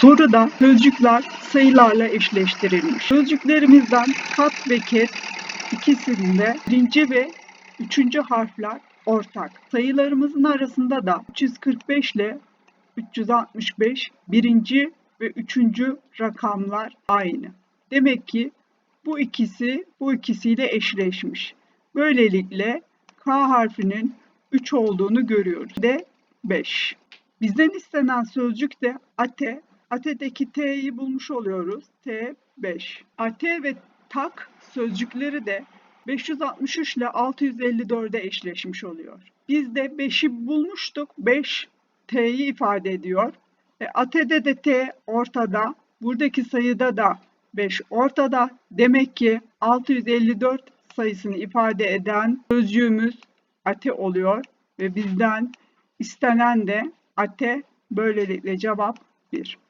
Soruda sözcükler sayılarla eşleştirilmiş. Sözcüklerimizden kat ve ket ikisinde birinci ve üçüncü harfler ortak. Sayılarımızın arasında da 345 ile 365 birinci ve üçüncü rakamlar aynı. Demek ki bu ikisi bu ikisiyle eşleşmiş. Böylelikle K harfinin 3 olduğunu görüyoruz. De 5. Bizden istenen sözcük de ate. Ate'deki T'yi bulmuş oluyoruz. T 5. Ate ve tak sözcükleri de 563 ile 654'e eşleşmiş oluyor. Biz de 5'i bulmuştuk. 5 T'yi ifade ediyor. E, Ate'de de T ortada. Buradaki sayıda da 5 ortada. Demek ki 654 sayısını ifade eden sözcüğümüz ate oluyor ve bizden istenen de ate böylelikle cevap 1.